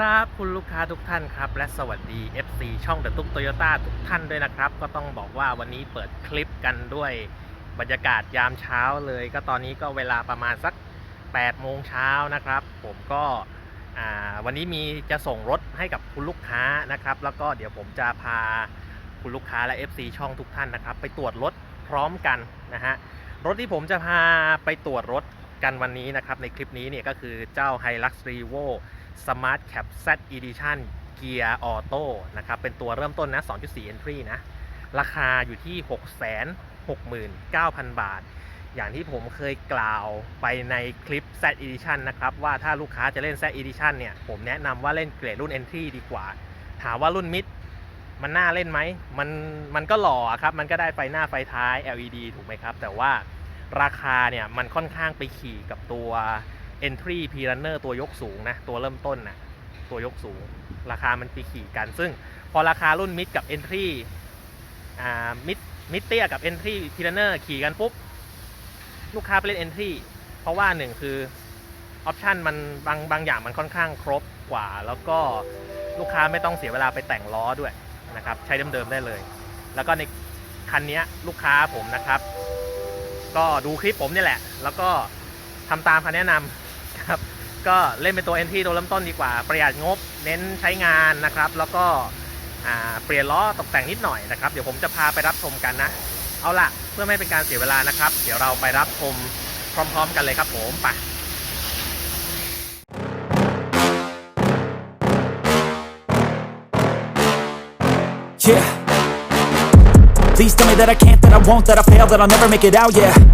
ครับ คุณลูกค้าทุกท่านครับ และสวัสดี FC ช่องเดอะตุ๊กโตโยต้าทุกท่านด้วยนะครับ ก็ต้องบอกว่าวันนี้เปิดคลิปกันด้วยบรรยากาศยามเช้าเลย ก็ตอนนี้ก็เวลาประมาณสัก8โมงเช้านะครับ ผมก็วันนี้มีจะส่งรถให้กับคุณลูกค้านะครับ แล้วก็เดี๋ยวผมจะพาคุณลูกค้าและ FC ช่องทุกท่านนะครับ ไปตรวจรถพร้อมกันนะฮะรถที่ผมจะพาไปตรวจรถกันวันนี้นะครับในคลิปนี้เนี่ยก็คือเจ้า Hilux Revo Smart Cap Z Edition Gear Auto นะครับ เป็นตัวเริ่มต้นนะ 2.4 Entry นะ ราคาอยู่ที่ 669,000 บาท อย่างที่ผมเคยกล่าวไปในคลิป Z Edition นะครับ ว่าถ้าลูกค้าจะเล่น Z Edition เนี่ย ผมแนะนำว่าเล่นเกรดรุ่น Entry ดีกว่า ถามว่ารุ่นมิดมันน่าเล่นไหม มัน มันก็หล่อครับ มันก็ได้ไฟหน้าไฟท้าย LED ถูกไหมครับ แต่ว่าราคาเนี่ย มันค่อนข้างไปขี่กับตัว Entry p r u n n e r ตัวยกสูงนะ ตัวเริ่มต้นนะตัวยกสูง ราคามันไปขี่กัน ซึ่งพอราคารุ่นมิดกับ Entry อ่ามิดมิดเตี้ยกับ Entry p r u n n e r ขี่กันปุ๊บ ลูกค้าไปเล่น Entry เพราะว่าหนึ่งคือออปชันมันบางบางอย่างมันค่อนข้างครบกว่า แล้วก็ลูกค้าไม่ต้องเสียเวลาไปแต่งล้อด้วยนะครับ ใช้เดิมๆได้เลย แล้วก็ในคันนี้ลูกค้าผมนะครับ ก็ดูคลิปผมนี่แหละ แล้วก็ทำตามคำแนะนำ ครับ ก็เล่นเป็นตัว NT ตัวเริ่มต้นดีกว่า ประหยัดงบเน้นใช้งานนะครับ แล้วก็เปลี่ยนล้อตกแต่งนิดหน่อยนะครับ เดี๋ยวผมจะพาไปรับชมกันนะ เอาล่ะ เพื่อไม่เป็นการเสียเวลานะครับ เดี๋ยวเราไปรับชมพร้อม ๆ กันเลยครับผมไป Yeah. Please tell me that I can't, that I won't, that I fail, that I'll never make it out, yeah.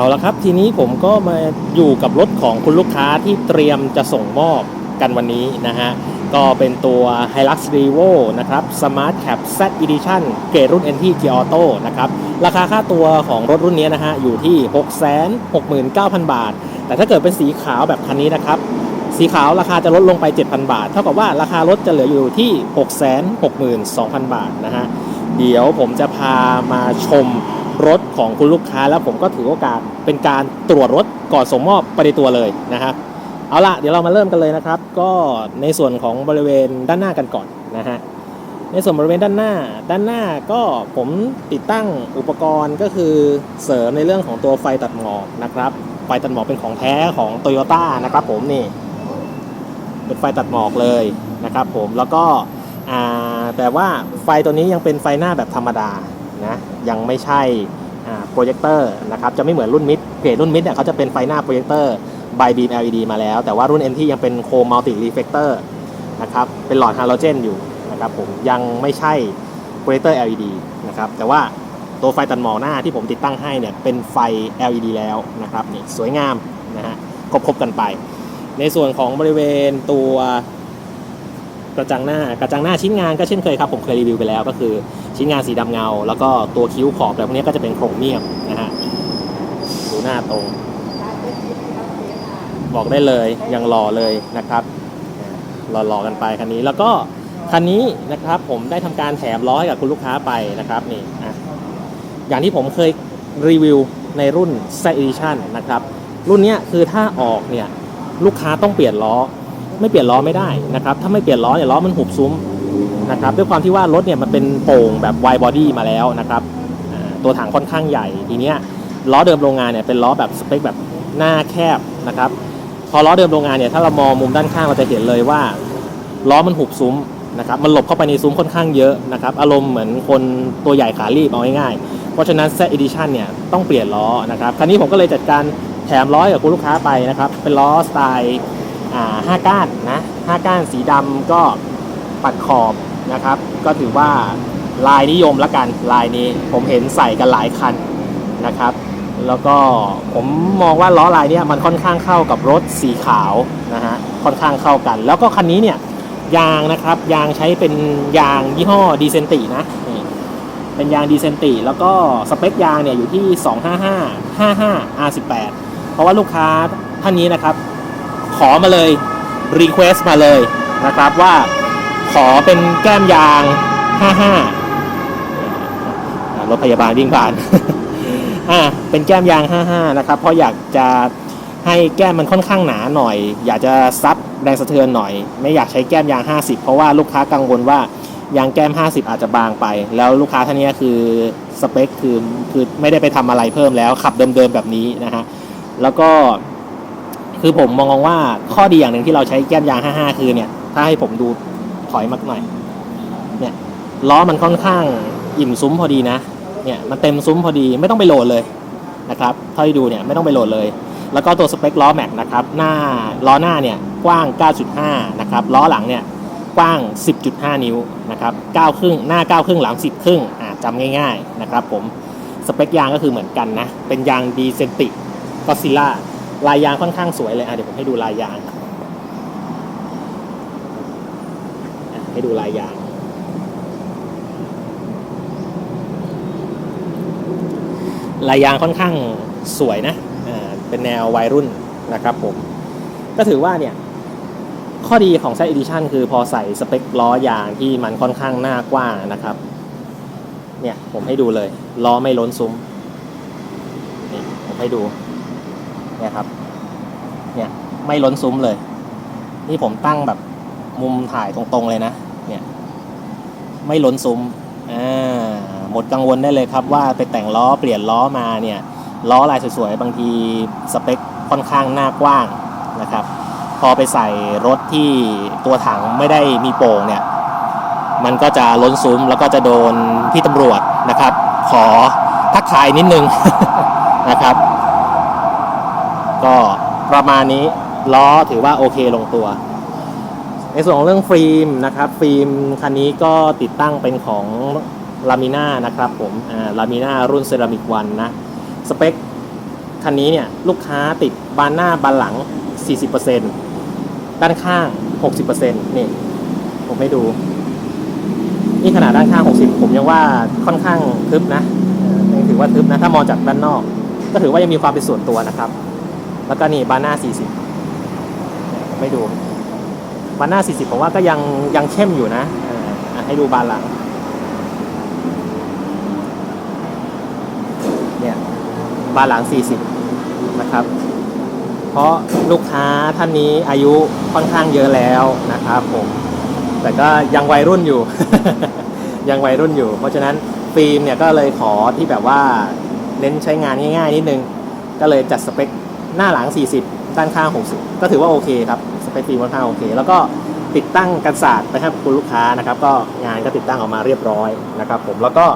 เอาละครับ ทีนี้ผมก็มาอยู่กับรถของคุณลูกค้าที่เตรียมจะส่งมอบกันวันนี้นะฮะ ก็เป็นตัว Hilux Revo นะครับ Smart Cap Z Edition เกรดรุ่น NT G Auto นะครับ ราคาค่าตัวของรถรุ่นนี้นะฮะ อยู่ที่ 669,000 บาท แต่ถ้าเกิดเป็นสีขาวแบบคันนี้นะครับ สีขาวราคาจะลดลงไป 7,000 บาท เท่ากับว่าราคารถจะเหลืออยู่ที่ 662,000 บาทนะฮะ เดี๋ยวผมจะพามาชม รถของคุณลูกค้าแล้วผมก็ถือโอกาสเป็นการตรวจรถก่อนส่งมอบไปในตัวเลยนะครับเอาละเดี๋ยวเรามาเริ่มกันเลยนะครับ ก็ในส่วนของบริเวณด้านหน้ากันก่อนนะฮะในส่วนบริเวณด้านหน้า ด้านหน้าก็ผมติดตั้งอุปกรณ์ก็คือเสริมในเรื่องของตัวไฟตัดหมอกนะครับไฟตัดหมอกเป็นของแท้ของโตโยต้านะครับผมนี่เป็นไฟตัดหมอกเลยนะครับผมแล้วก็แต่ว่าไฟตัวนี้ยังเป็นไฟหน้าแบบธรรมดา นะยังไม่ใช่โปรเจคเตอร์นะครับจะไม่เหมือนรุ่นมิดเพจรุ่นมิดเนี่ยเขาจะเป็นไฟหน้าโปรเจคเตอร์บายบีม LED มาแล้ว แต่ว่ารุ่น NT ยังเป็นโคมมัลติรีเฟกเตอร์นะครับเป็นหลอดฮาโลเจนอยู่นะครับผมยังไม่ใช่โปรเจคเตอร์ LED นะครับแต่ว่าตัวไฟตัดหมอกหน้าที่ผมติดตั้งให้เนี่ยเป็นไฟ LED แล้วนะครับนี่สวยงามนะฮะครบๆกันไป ในส่วนของบริเวณตัว กระจังหน้ากระจังหน้าชิ้นงานก็เช่นเคยครับผมเคยรีวิวไปแล้วก็คือชิ้นงานสีดำเงา แล้วก็ตัวคิ้วขอบอะไรพวกนี้ก็จะเป็นโครเมียมนะฮะดูหน้าตรงบอกได้เลยยังหล่อเลยนะครับหล่อๆกันไปคันนี้แล้วก็คันนี้นะครับผมได้ทำการแถมล้อให้กับคุณลูกค้าไปนะครับนี่อะอย่างที่ผมเคยรีวิวในรุ่น Z Edition นะครับรุ่นนี้คือถ้าออกเนี่ยลูกค้าต้องเปลี่ยนล้อ ไม่เปลี่ยนล้อไม่ได้นะครับถ้าไม่เปลี่ยนล้อเนี่ยล้อมันหุบซุ้มนะครับด้วยความที่ว่ารถเนี่ยมันเป็นโป่งแบบไวบอดี้มาแล้วนะครับตัวถังค่อนข้างใหญ่ทีเนี้ยล้อเดิมโรงงานเนี่ยเป็นล้อแบบสเปคแบบหน้าแคบนะครับพอล้อเดิมโรงงานเนี่ยถ้าเรามองมุมด้านข้างเราจะเห็นเลยว่าล้อมันหุบซุ้มนะครับมันหลบเข้าไปในซุ้มค่อนข้างเยอะนะครับอารมณ์เหมือนคนตัวใหญ่ขารีบเอาง่ายๆเพราะฉะนั้น Z Edition เนี่ยต้องเปลี่ยนล้อนะครับคราวนี้ผมก็เลยจัดการแถมล้อกับคุณลูกค้าไปนะครับเป็นล้อสไตล์ ห้าก้านนะห้าก้านสีดำก็ปัดขอบนะครับ ก็ถือว่าลายนิยมละกันลายนี้ผมเห็นใส่กันหลายคันนะครับ แล้วก็ผมมองว่าล้อลายเนี้ยมันค่อนข้างเข้ากับรถสีขาวนะฮะค่อนข้างเข้ากัน แล้วก็คันนี้เนี่ยยางนะครับยางใช้เป็นยางยี่ห้อดีเซนตินะนี่เป็นยางดีเซนติแล้วก็สเปคยางเนี่ยอยู่ที่ 255 55 R18 เพราะว่าลูกค้าท่านนี้นะครับ ขอมาเลยรีเควสมาเลยนะครับว่าขอเป็นแก้มยาง 55รถพยาบาลวิ่งผ่านอ่าเป็นแก้มยาง 55 นะครับ เพราะอยากจะให้แก้มมันค่อนข้างหนาหน่อย อยากจะซับแรงสะเทือนหน่อย ไม่อยากใช้แก้มยาง 50 เพราะว่าลูกค้ากังวลว่ายางแก้ม 50 อาจจะบางไป แล้วลูกค้าท่านนี้คือสเปคคือคือไม่ได้ไปทำอะไรเพิ่มแล้วขับเดิมๆแบบนี้นะฮะแล้วก็ คือผมมองว่าข้อดีอย่างหนึ่งที่เราใช้แก้มยาง 55 คือเนี่ย ถ้าให้ผมดูถอยมากหน่อย เนี่ยล้อมันค่อนข้างอิ่มซุ้มพอดีนะ เนี่ยมันเต็มซุ้มพอดีไม่ต้องไปโหลดเลยนะครับเท่าที่ดูเนี่ยไม่ต้องไปโหลดเลย แล้วก็ตัวสเปคล้อแม็กนะครับหน้าล้อหน้าเนี่ยกว้าง 9.5 นะครับล้อหลังเนี่ยกว้าง 10.5 นิ้วนะครับ9ครึ่งหน้า 9 ครึ่งหลัง 10 ครึ่งอ่าจำง่าย ๆ นะครับผมสเปคยางก็คือเหมือนกันนะ เป็นยางดีเซนติก็ซิล่า ลายยางค่อนข้างสวยเลยอะเดี๋ยวผมให้ดูลายยางให้ดูลายยางลายยางค่อนข้างสวยนะเป็นแนววัยรุ่นนะครับผม ก็ถือว่าเนี่ย ข้อดีของ Z Edition คือพอใส่สเปคล้อยางที่มันค่อนข้างหน้ากว้างนะครับ เนี่ยผมให้ดูเลย ล้อไม่ล้นซุ้ม นี่ผมให้ดู เนี่ยครับ เนี่ยไม่ล้นซุ้มเลย นี่ผมตั้งแบบมุมถ่ายตรงๆเลยนะ เนี่ย ไม่ล้นซุ้มอ่าหมดกังวลได้เลยครับว่าไปแต่งล้อเปลี่ยนล้อมาเนี่ยล้อลายสวยๆ บางทีสเปคค่อนข้างหน้ากว้างนะครับ พอไปใส่รถที่ตัวถังไม่ได้มีโป่งเนี่ยมันก็จะล้นซุ้มแล้วก็จะโดนพี่ตำรวจนะครับ ขอทักทายนิดนึงนะครับ ก็ประมาณนี้ล้อถือว่าโอเคลงตัว ในส่วนของเรื่องฟิล์มนะครับ ฟิล์มคันนี้ก็ติดตั้งเป็นของลามิน่านะครับผมลามิน่ารุ่นเซรามิกวันนะ สเปคคันนี้เนี่ยลูกค้าติดบานหน้าบานหลัง 40%ด้านข้าง 60%นี่ผมให้ดู นี่ขนาดด้านข้าง 60 ผมยังว่าค่อนข้างทึบนะยังถือว่าทึบนะ ถ้ามองจากด้านนอก ก็ถือว่ายังมีความเป็นส่วนตัวนะครับ แล้วก็นี่บานหน้า40เนี่ดูบานหน้า40 ผมว่าก็ยังยังเข้มอยู่นะเอออะให้ดูบานหลังเนี่ยบานหลัง 40 นะครับ เพราะลูกค้าท่านนี้อายุค่อนข้างเยอะแล้วนะครับผม แต่ก็ยังวัยรุ่นอยู่ ยังวัยรุ่นอยู่ เพราะฉะนั้นฟิล์มเนี่ยก็เลยขอที่แบบว่าเน้นใช้งานง่ายๆนิดนึง ก็เลยจัดสเปค หน้าหลัง 40 ด้านข้าง 60 ก็ถือว่าโอเคครับสเปคฟิล์มค่อนข้างโอเค แล้วก็ติดตั้งกันศาสตร์ไปให้คุณลูกค้านะครับ ก็งานก็ติดตั้งออกมาเรียบร้อยนะครับผมแล้วก็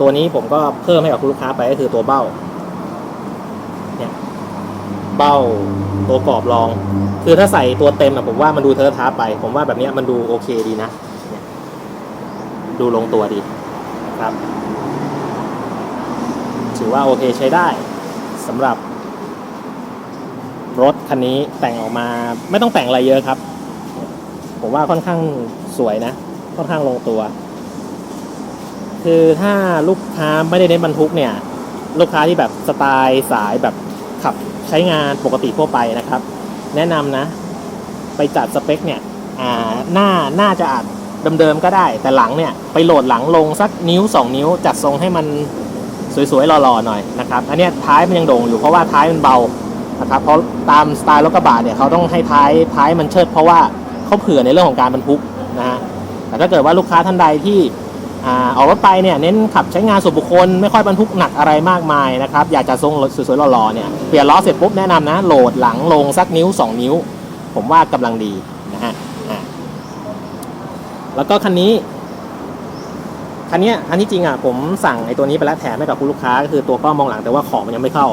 ตัวนี้ผมก็เพิ่มให้กับคุณลูกค้าไปก็คือตัวเบ้าเนี่ยเบ้าตัวกรอบรอง คือถ้าใส่ตัวเต็มอะผมว่ามันดูเทอะท้าไป ผมว่าแบบนี้มันดูโอเคดีนะดูลงตัวดีครับ ถือว่าโอเคใช้ได้สำหรับ รถคันนี้แต่งออกมาไม่ต้องแต่งอะไรเยอะครับ ผมว่าค่อนข้างสวยนะ ค่อนข้างลงตัว คือถ้าลูกค้าไม่ได้เน้นบรรทุกเนี่ย ลูกค้าที่แบบสไตล์สายแบบขับใช้งานปกติทั่วไปนะครับ แนะนำนะ ไปจัดสเปคเนี่ยหน้าน่าจะอาจเดิมๆก็ได้ แต่หลังเนี่ยไปโหลดหลังลงสักนิ้ว 2 นิ้ว จัดทรงให้มันสวยๆหล่อๆหน่อยนะครับ อันนี้ท้ายมันยังโด่งอยู่เพราะว่าท้ายมันเบา นะครับเพราะตามสไตล์รถกระบะเนี่ยเขาต้องให้ท้ายท้ายมันเชิด เพราะว่าเขาเผื่อในเรื่องของการบรรทุกนะฮะแต่ถ้าเกิดว่าลูกค้าท่านใดที่อ่าออกรถไปเนี่ยเน้นขับใช้งานส่วนบุคคลไม่ค่อยบรรทุกหนักอะไรมากมายนะครับอยากจะทรงรถสวยๆหล่อๆเนี่ยเปลี่ยนล้อเสร็จปุ๊บแนะนำนะโหลดหลังลงสักนิ้ว 2 นิ้ว ผมว่ากำลังดีนะฮะแล้วก็คันนี้คันนี้ยอันที่จริงอะผมสั่งไอ้ตัวนี้ไปแล้วแถมให้กับคุณลูกค้าก็คือตัวกล้องมองหลังแต่ว่าของมันยังไม่เข้า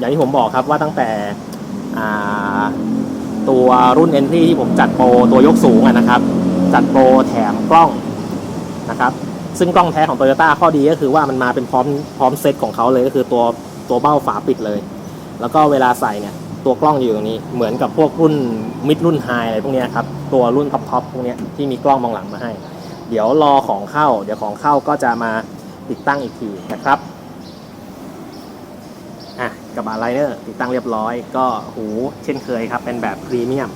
อย่างที่ผมบอกครับว่าตั้งแต่ตัวรุ่น Entry ที่ผมจัดโปรตัวยกสูงนะครับ จัดโปรแถมกล้องนะครับซึ่งกล้องแท้ของ Toyota ข้อดีก็คือว่ามันมาเป็นพร้อมพร้อมเซตของเขาเลยก็คือตัวตัวเบ้าฝาปิดเลย แล้วก็เวลาใส่เนี่ยตัวกล้องอยู่ตรงนี้เหมือนกับพวกรุ่นมิดรุ่นไฮอะไรพวกนี้ครับตัวรุ่นท็อปทอปพวกนี้ที่มีกล้องมองหลังมาให้ เดี๋ยวรอของเข้า เดี๋ยวของเข้าก็จะมาติดตั้งอีกทีนะครับ อะกระบะไลเนอร์ติดตั้งเรียบร้อย ก็หูเช่นเคยครับ เป็นแบบพรีเมียม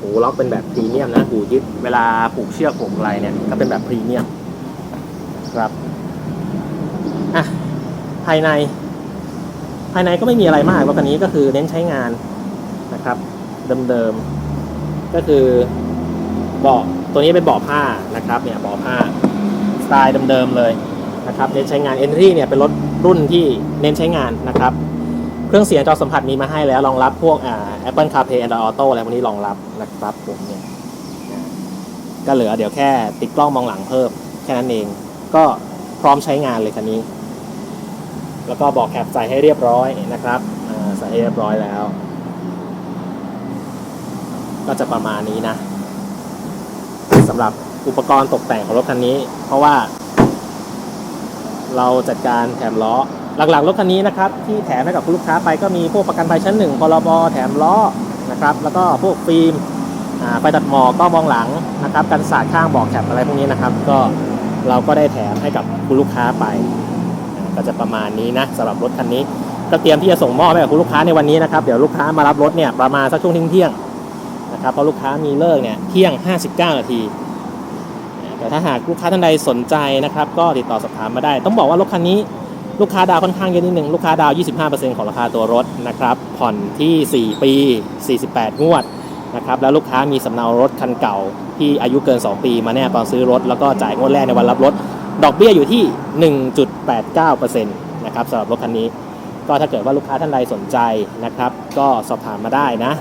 หูล็อกเป็นแบบพรีเมียมนะหูยึดเวลาผูกเชือกผูกอะไรเนี่ยก็เป็นแบบพรีเมียมครับอะภายใน ภายในก็ไม่มีอะไรมากรถคันนี้ก็คือเน้นใช้งานนะครับ เดิมๆก็คือเบาะตัวนี้เป็นเบาะผ้านะครับเนี่ยเบาะผ้าสไตล์เดิมๆเลยนะครับเน้นใช้งาน Entry เนี่ยเป็นรถ รุ่นที่เน้นใช้งานนะครับ เครื่องเสียงจอสัมผัสมีมาให้แล้วรองรับพวกอ่า Apple CarPlay Android Auto อะไรพวกนี้รองรับนะครับผมเนี่ยก็เหลือเดี๋ยวแค่ติดกล้องมองหลังเพิ่มแค่นั้นเอง ก็พร้อมใช้งานเลยคันนี้ แล้วก็บอกแคปใส่ให้เรียบร้อยนะครับใส่ให้เรียบร้อยแล้ว ก็จะประมาณนี้นะสำหรับอุปกรณ์ตกแต่งของรถคันนี้ เพราะว่า เราจัดการแถมล้อ หลักๆรถคันนี้นะครับที่แถมให้กับคุณลูกค้าไปก็มีพวกประกันภัยชั้นหนึ่งพรบแถมล้อนะครับแล้วก็พวกฟิล์มไฟตัดหมอกก็มองหลังนะครับกันสาดข้างบอกแคปอะไรพวกนี้นะครับ ก็เราก็ได้แถมให้กับคุณลูกค้าไป ก็จะประมาณนี้นะสำหรับรถคันนี้ก็เตรียมที่จะส่งมอบให้กับคุณลูกค้าในวันนี้นะครับเดี๋ยวลูกค้ามารับรถเนี่ยประมาณสักช่วงเที่ยงนะครับเพราะลูกค้ามีเลิกเนี่ยเที่ยง 59 นาที แต่ถ้าหากลูกค้าท่านใดสนใจนะครับ ก็ติดต่อสอบถามมาได้ ต้องบอกว่ารถคันนี้ลูกค้าดาวค่อนข้างเยอะนิดหนึ่งลูกค้าดาว 25%ของราคาตัวรถนะครับ ผ่อนที่ 4 ปี 48 งวดนะครับ แล้วลูกค้ามีสำเนารถคันเก่า ที่อายุเกิน 2 ปีมาแน่ตอนซื้อรถ แล้วก็จ่ายงวดแรกในวันรับรถ ดอกเบี้ยอยู่ที่ 1.89%นะครับสำหรับรถคันนี้ ก็ถ้าเกิดว่าลูกค้าท่านใดสนใจนะครับ ก็สอบถามมาได้นะ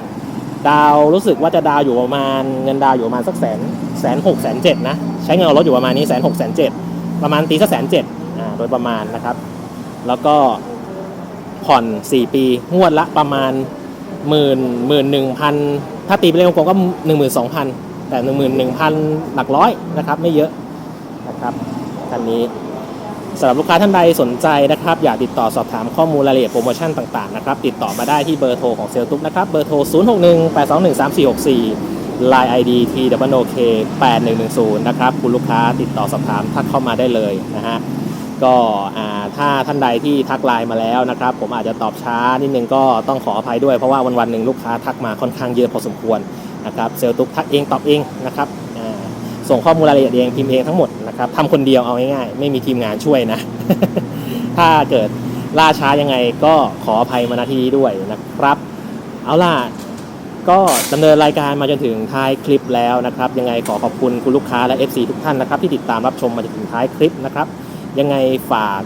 ดาวรู้สึกว่าจะดาวอยู่ประมาณเงินดาวอยู่ประมาณสักแสนแสนหกแสนเจ็ดนะ ใช้เงินเอารถอยู่ประมาณนี้แสนหกแสนเจ็ดประมาณตีสักแสนเจ็ดอ่าโดยประมาณนะครับ แล้วก็ผ่อน 4 ปี งวดละประมาณหมื่นหมื่นหนึ่งพันถ้าตีเป็นเลขกลมๆก็หนึ่งหมื่นสองพันแต่หนึ่งหมื่นหนึ่งพันหลักร้อยนะครับ ไม่เยอะนะครับคันนี้ สำหรับลูกค้าท่านใดสนใจนะครับ อยากติดต่อสอบถามข้อมูลรายละเอียดโปรโมชั่นต่างๆนะครับ ติดต่อมาได้ที่เบอร์โทรของเซลตุ๊กนะครับ เบอร์โทร 061 821 3464 Line ID T W O K 8110นะครับคุณลูกค้าติดต่อสอบถามทักเข้ามาได้เลยนะฮะก็ถ้าท่านใดที่ทักไลน์มาแล้วนะครับ ผมอาจจะตอบช้านิดนึงก็ต้องขออภัยด้วยเพราะว่าวันวันๆหนึ่งลูกค้าทักมาค่อนข้างเยอะพอสมควรนะครับเซลล์ตุ๊กทักเองตอบเองนะครับ ส่งข้อมูลรายละเอียดเองพิมพ์เองทั้งหมดนะครับทำคนเดียวเอาง่ายๆ ไม่มีทีมงานช่วยนะ ถ้าเกิดล่าช้ายังไงก็ขออภัยมาณที่นี้ด้วยนะครับ เอาล่ะก็ดำเนินรายการมาจนถึงท้ายคลิปแล้วนะครับ ยังไงขอขอบคุณคุณลูกค้าและ FC ทุกท่านนะครับ ที่ติดตามรับชมมาจนถึงท้ายคลิปนะครับ ยังไงฝาก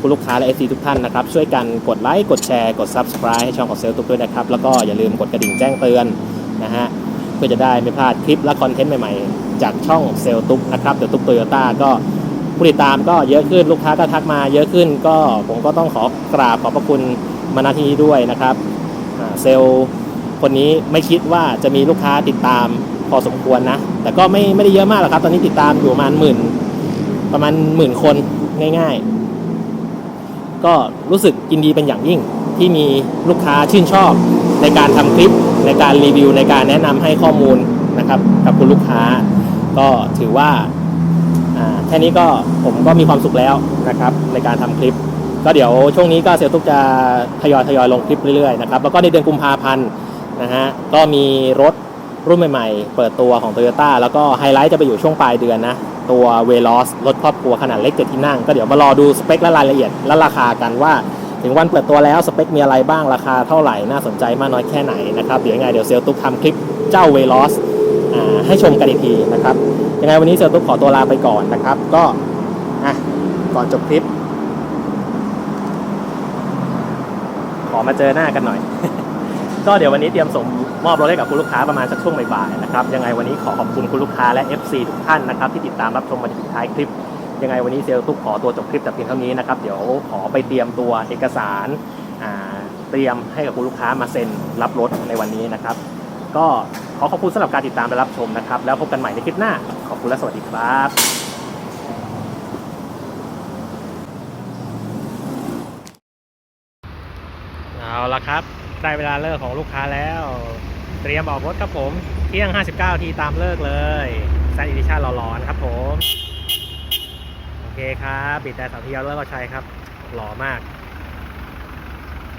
คุณลูกค้าและ FC ทุกท่านนะครับ ช่วยกันกดไลค์กดแชร์กด Subscribe ให้ช่องของเซลล์ตุ๊กด้วยนะครับ แล้วก็อย่าลืมกดกระดิ่งแจ้งเตือนนะฮะเพื่อจะได้ไม่พลาดคลิปและคอนเทนต์ใหม่ๆ จากช่องเซลตุ๊กนะครับเดี๋ยวตุ๊กโตโยต้าก็ผู้ติดตามก็เยอะขึ้นลูกค้าก็ทักมาเยอะขึ้น ก็ผมก็ต้องขอกราบขอบพระคุณมาณที่นี้ด้วยนะครับเซลคนนี้ไม่คิดว่าจะมีลูกค้าติดตามพอสมควรนะ แต่ก็ไม่ไม่ได้เยอะมากหรอกครับ ตอนนี้ติดตามอยู่ประมาณหมื่นประมาณหมื่นคนง่าย ๆ ก็รู้สึกยินดีเป็นอย่างยิ่งที่มีลูกค้าชื่นชอบในการทำคลิปในการรีวิวในการแนะนำให้ข้อมูลนะครับกับคุณลูกค้า ก็ถือว่าแค่นี้ก็ผมก็มีความสุขแล้วนะครับในการทำคลิป ก็เดี๋ยวช่วงนี้ก็เซลล์ตุ๊กจะทยอยทยอยลงคลิปเรื่อยๆนะครับแล้วก็ในเดือนกุมภาพันธ์นะฮะก็มีรถรุ่นใหม่ๆ เปิดตัวของ Toyota แล้วก็ไฮไลท์จะไปอยู่ช่วงปลายเดือนนะ ตัว v e l o s รถครอบครัวขนาดเล็กเจ็ดที่นั่ง ก็เดี๋ยวมารอดูสเปคและรายละเอียดและราคากันว่า ถึงวันเปิดตัวแล้วสเปคมีอะไรบ้างราคาเท่าไหร่น่าสนใจมากน้อยแค่ไหนนะครับเดี๋ยวยังไงเดี๋ยวเซลลตุ๊กทำคลิปเจ้า v e l o s อ่า ให้ชมกันอีกทีนะครับยังไงวันนี้เซลลตุ๊กขอตัวลาไปก่อนนะครับ ก็อะก่อนจบคลิป ขอมาเจอหน้ากันหน่อย ก็เดี๋ยววันนี้เตรียมส่งมอบรถให้กับคุณลูกค้าประมาณสักช่วงบ่ายๆนะครับยังไงวันนี้ขอขอบคุณคุณลูกค้าและ FC ทุกท่านนะครับที่ติดตามรับชมมาถึงท้ายคลิปยังไงวันนี้เซลล์ทุกขอตัวจบคลิปแต่เพียงเท่านี้นะครับเดี๋ยวขอไปเตรียมตัวเอกสารเตรียมให้กับคุณลูกค้ามาเซ็นรับรถในวันนี้นะครับ ก็ขอขอบคุณสำหรับการติดตามและรับชมนะครับ แล้วพบกันใหม่ในคลิปหน้า ขอบคุณและสวัสดีครับเอาละครับ ได้เวลาเลิกของลูกค้าแล้ว เตรียมออกรถครับผมเที่ยง 59 ทีตามเลิกเลยแซนอีดิชั่นหล่อๆนะครับผม โอเคครับบิดแต่สาวทียวเลิกก็ใช้ครับ หล่อมาก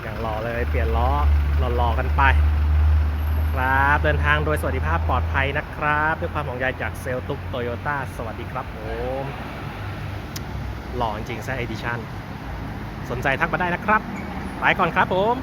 อย่างหล่อเลยเปลี่ยนล้อหล่อๆกันไป ครับ เดินทางโดยสวัสดิภาพปลอดภัยนะครับ ด้วยความห่วงใยจากเซลตุกโตโยต้าสวัสดีครับผมหล่อจริงๆแซ่เอดิชั่นสนใจทักมาได้นะครับ ไปก่อนครับผม